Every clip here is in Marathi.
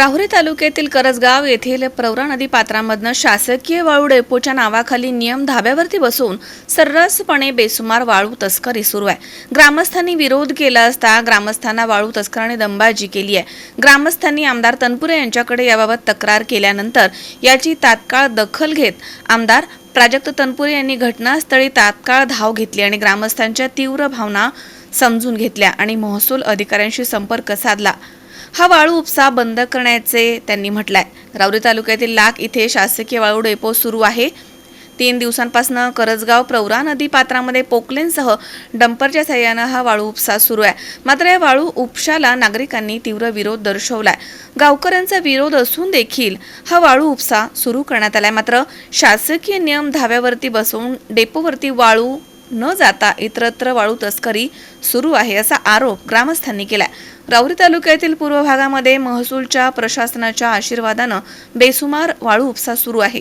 राहुरी तालुक्यातील करजगाव येथील प्रवरा नदी पात्रामधनं शासकीय वाळू डेपोच्या नावाखाली नियम धाब्यावरती बसून सर्रासपणे बेसुमार वाळू तस्करी सुरू आहे. ग्रामस्थांनी विरोध केला असता ग्रामस्थांना वाळू तस्कराने दंबाजी केली आहे. ग्रामस्थांनी आमदार तनपुरे यांच्याकडे याबाबत तक्रार केल्यानंतर याची तात्काळ दखल घेत आमदार प्राजक्त तनपुरे यांनी घटनास्थळी तात्काळ धाव घेतली आणि ग्रामस्थांच्या तीव्र भावना समजून घेतल्या आणि महसूल अधिकाऱ्यांशी संपर्क साधला. हा वाळू उपसा बंद करण्याचे त्यांनी म्हटलंय. राऊरी तालुक्यातील लाख इथे शासकीय वाळू डेपो सुरू आहे. तीन दिवसांपासून करजगाव प्रवरा नदी पात्रामध्ये पोकलेनसह डंपरच्या सहाय्यानं हा वाळू उपसा सुरू आहे. मात्र या वाळू उपशाला नागरिकांनी तीव्र विरोध दर्शवलाय. गावकऱ्यांचा विरोध असून देखील हा वाळू उपसा सुरू करण्यात आलाय. मात्र शासकीय नियम धाव्यावरती बसवून डेपोवरती वाळू न जाता इतरत्र वाळू तस्करी सुरू आहे असा आरोप ग्रामस्थांनी केला राऊरी तालुक्यातील पूर्व भागामध्ये महसूलच्या प्रशासनाच्या आशीर्वादानं बेसुमार वाळू उपसा सुरू आहे.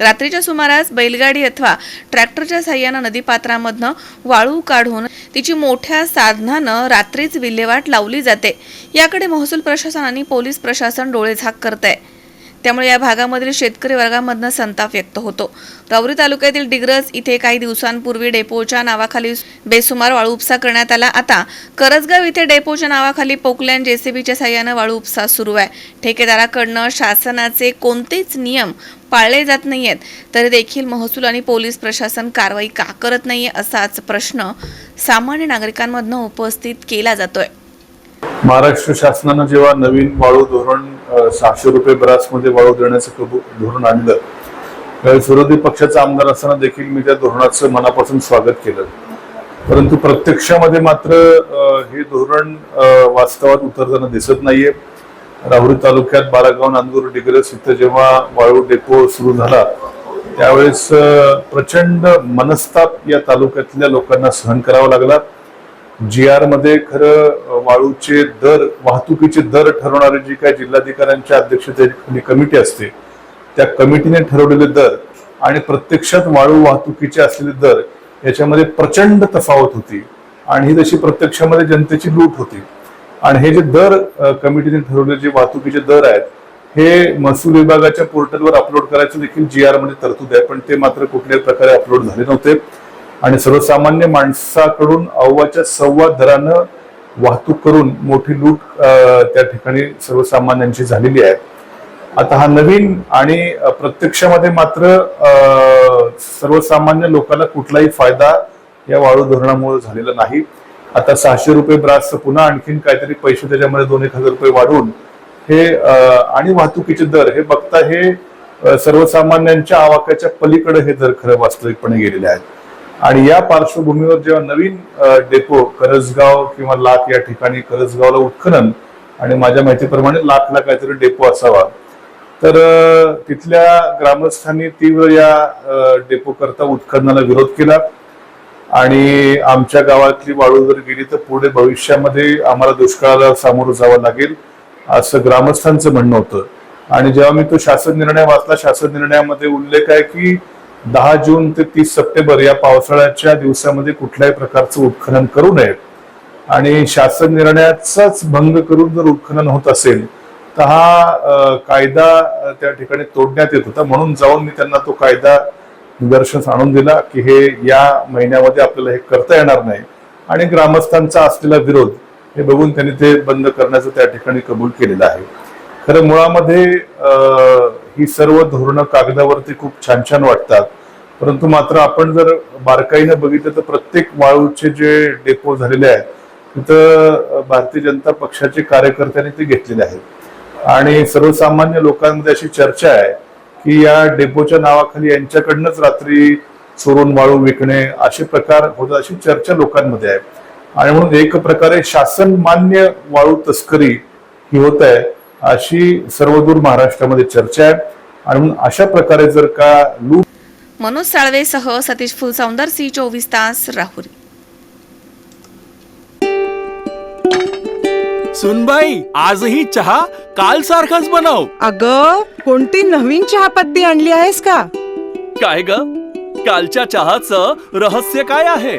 रात्रीच्या सुमारास बैलगाडी अथवा ट्रॅक्टरच्या साह्यानं नदीपात्रामधनं वाळू काढून तिची मोठ्या साधनानं रात्रीच विल्हेवाट लावली जाते. याकडे महसूल प्रशासन आणि पोलीस प्रशासन डोळेझाक करत आहे त्यामुळे या भागामधील शेतकरी वर्गामधनं संताप व्यक्त होतो. राऊरी तालुक्यातील डिग्रज इथे काही दिवसांपूर्वी डेपोच्या नावाखाली बेसुमार वाळू उपसा करण्यात आला. आता करजगाव इथे डेपोच्या नावाखाली पोकलँड जेसीबीच्या साह्यानं वाळू उपसा सुरू आहे. ठेकेदाराकडनं शासनाचे कोणतेच नियम पाळले जात नाहीयेत तरी देखील महसूल आणि पोलीस प्रशासन कारवाई का करत नाहीये असाच प्रश्न सामान्य नागरिकांमधनं उपस्थित केला जातोय. महाराष्ट्र शासनानं जेव्हा नवीन वाळू धोरण सहाशे रुपये ब्रासमध्ये वाळू देण्याचं धोरण आणलं. त्यावेळेस विरोधी पक्षाचा आमदार असताना देखील मी त्या धोरणाचं मनापासून स्वागत केलं. परंतु प्रत्यक्षामध्ये मात्र हे धोरण वास्तवात उतरताना दिसत नाहीये. राहुरी तालुक्यात बारागाव नांदूर डिग्रस इथं जेव्हा वाळू डेपो सुरू झाला त्यावेळेस प्रचंड मनस्ताप या तालुक्यातल्या लोकांना सहन करावा लागला. जी आरमध्ये खरं वाळूचे दर वाहतुकीचे दर ठरवणारी जी काय जिल्हाधिकाऱ्यांच्या अध्यक्षतेखाली कमिटी असते त्या कमिटीने ठरवलेले दर आणि प्रत्यक्षात वाळू वाहतुकीचे असलेले दर याच्यामध्ये प्रचंड तफावत होती आणि ही तशी प्रत्यक्षामध्ये जनतेची लूट होती. आणि हे जे दर कमिटीने ठरवलेले जे वाहतुकीचे दर आहेत हे महसूल विभागाच्या पोर्टलवर अपलोड करायचं देखील जी आरमध्ये तरतूद आहे पण ते मात्र कुठल्याही प्रकारे अपलोड झाले नव्हते. आणि सर्वसामान्य माणसाकडून अव्वाच्या सव्वा दरानं वाहतूक करून मोठी लूट त्या ठिकाणी सर्वसामान्यांची झालेली आहे. आता हा नवीन आणि प्रत्यक्षामध्ये मात्र सर्वसामान्य लोकांना कुठलाही फायदा या वाळू धोरणामुळे झालेला नाही. आता सहाशे रुपये ब्रासचं पुन्हा आणखीन काहीतरी पैसे त्याच्यामध्ये दोन एक हजार रुपये वाढवून हे आणि वाहतुकीचे दर हे बघता हे सर्वसामान्यांच्या आवाक्याच्या पलीकडे हे दर खरं वास्तविकपणे गेलेले आहेत. आणि या पार्श्वभूमीवर जेव्हा नवीन डेपो करजगाव किंवा लाख या ठिकाणी करजगावला उत्खनन आणि माझ्या माहितीप्रमाणे लाखला काहीतरी डेपो असावा तर तिथल्या ग्रामस्थांनी तीव्र या डेपो करता उत्खननाला विरोध केला आणि आमच्या गावातली वाळू जर गेली तर पुढे भविष्यामध्ये आम्हाला दुष्काळाला सामोरं जावं लागेल असं ग्रामस्थांचं म्हणणं होतं. आणि जेव्हा मी तो शासन निर्णय वाचला शासन निर्णयामध्ये उल्लेख आहे की दहा जून ते तीस सप्टेंबर या पावसाळ्याच्या दिवसामध्ये कुठल्याही प्रकारचं उत्खनन करू नये. आणि शासन निर्णयाचाच भंग करून जर उत्खनन होत असेल तर हा कायदा त्या ठिकाणी तोडण्यात येत होता. म्हणून जाऊन मी त्यांना तो कायदा निदर्शनास आणून दिला की हे या महिन्यामध्ये आपल्याला हे करता येणार नाही. आणि ग्रामस्थांचा असलेला विरोध हे बघून त्यांनी ते बंद करण्याचं त्या ठिकाणी कबूल केलेलं आहे. खरं मुळामध्ये ही सर्व धोरणं कागदावरती खूप छान छान वाटतात. परंतु मात्र आपण जर बारकाईनं बघितलं तर प्रत्येक वाळूचे जे डेपो झालेले आहेत तिथं भारतीय जनता पक्षाचे कार्यकर्त्यांनी ते घेतलेले आहेत. आणि सर्वसामान्य लोकांमध्ये अशी चर्चा आहे की या डेपोच्या नावाखाली यांच्याकडनंच रात्री चोरून वाळू विकणे असे प्रकार होतात अशी चर्चा लोकांमध्ये आहे. आणि म्हणून एक प्रकारे शासन मान्य वाळू तस्करी ही होत आहे. अशी सर्वदूर महाराष्ट्रामध्ये चर्चा आहे. आणि म्हणून अशा प्रकारे जर का लूट मनोज साळवेसह सतीश फुलसौंदर सी चोवीस तास राहुरी. सुनबाई आजही चहा काल सारखाच बनव. अग कोणती नवीन चहापत्ती आणली आहेस का? काय ग? कालच्या चहाचं रहस्य काय आहे?